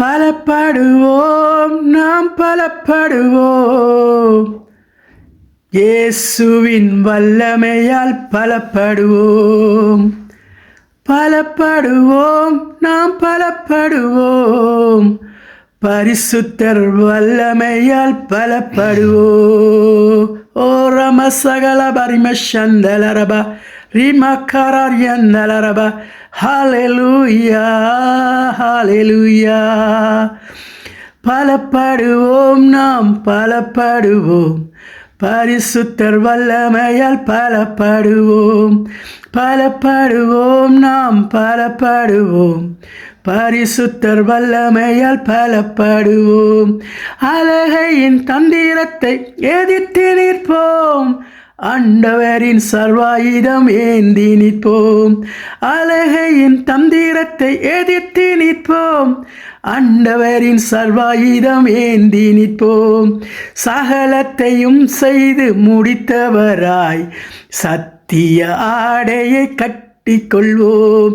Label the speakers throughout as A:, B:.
A: பலப்படுவோம் நாம் பலப்படுவோம். இயேசுவின் வல்லமையால் பலப்படுவோம். பலப்படுவோம் நாம் பலப்படுவோம். பரிசுத்தர் வல்லமையால் பலப்படுவோம். ஓ ரம சகல பரிம சந்தலரபா ரிமக்கரரியந்தலரப ஹalleluya ஹalleluya பலப்படுவோம் நாம் பலப்படுவோம் பரிசுத்தர் வல்லமையால் பலப்படுவோம் பலப்படுவோம் நாம் பலப்படுவோம் பரிசுத்தர் வல்லமையால் பலப்படுவோம் அழகையின் தந்திரத்தை எதிர்த்து நிற்போம். ஆண்டவரின் சர்வாயுதம் ஏந்தி நிற்போம். அழகையின் தந்திரத்தை எதிர்த்து நிற்போம். ஆண்டவரின் சர்வாயுதம் ஏந்தி நிற்போம். சகலத்தையும் செய்து முடித்தவராய் சத்திய ஆடையை கட்டி கொள்வோம்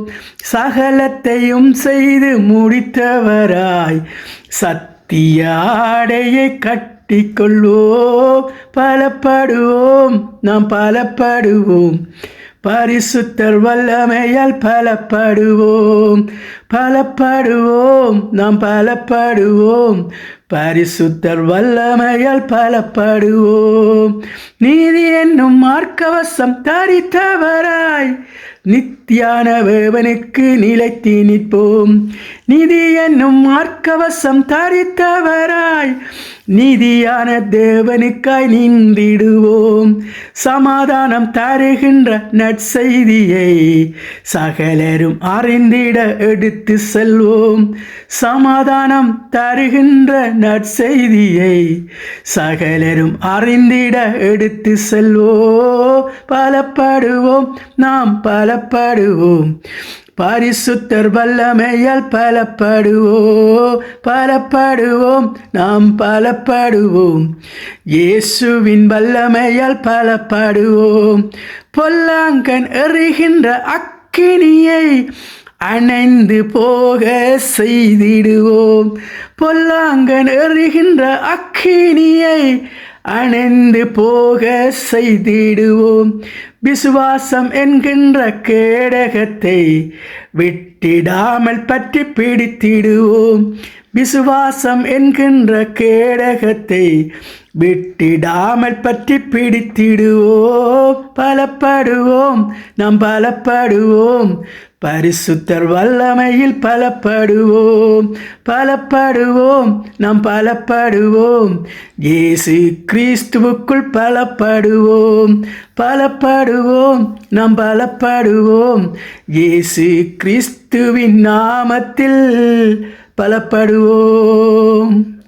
A: சகலத்தையும் செய்து முடித்தவராய் சத்திய ஆடையை கட்டிக்கொள்வோம். பலப்படுவோம். நாம் பலப்படுவோம். பரிசுத்தர் வல்லமையால் பலப்படுவோம். பலப்படுவோம். நாம் பலப்படுவோம். பரிசுத்தர் வல்லமையால் பலப்படுவோம். நீதி என்னும் மார்க்கவசம் தரித்தவராய். நித்தியான வேவனுக்கு நிலைத்தி நிற்போம். நிதி என்னும் மார்க்கவசம் தரித்தவராய். நீதியான தேவனுக்காய் நின்றிடுவோம் சமாதானம் தருகின்ற நற்செய்தியை சகலரும் அறிந்திட எடுத்து செல்வோம். சமாதானம் தருகின்ற நற்செய்தியை சகலரும் அறிந்திட எடுத்து செல்வோம். பலப்படுவோம். நாம் பலப்படுவோம். பரிசுத்தர் வல்லமையால் பலப்படுவோம் பலப்படுவோம் நாம் பலப்படுவோம். இயேசுவின் வல்லமையால் பலப்படுவோம். பொல்லாங்கன் எறிகின்ற அக்கினியை அணைந்து போக செய்திடுவோம். பொல்லாங்கன் எறிகின்ற அக்கினியை அணைந்து போக செய்திடுவோம். விசுவாசம் என்கின்ற கேடகத்தை விட்டிடாமல் பற்றி பிடித்திடுவோம். விசுவாசம் என்கின்ற கேடகத்தை விட்டிடாமல் பற்றி பிடித்திடுவோம். பலப்படுவோம். நாம் பலப்படுவோம். பரிசுத்தர் வல்லமையில் பலப்படுவோம் பலப்படுவோம் நாம் பலப்படுவோம். இயேசு கிறிஸ்துவுக்குள் பலப்படுவோம் பலப்படுவோம் நாம் பலப்படுவோம். இயேசு கிறிஸ்துவின் நாமத்தில் பலப்படுவோம்.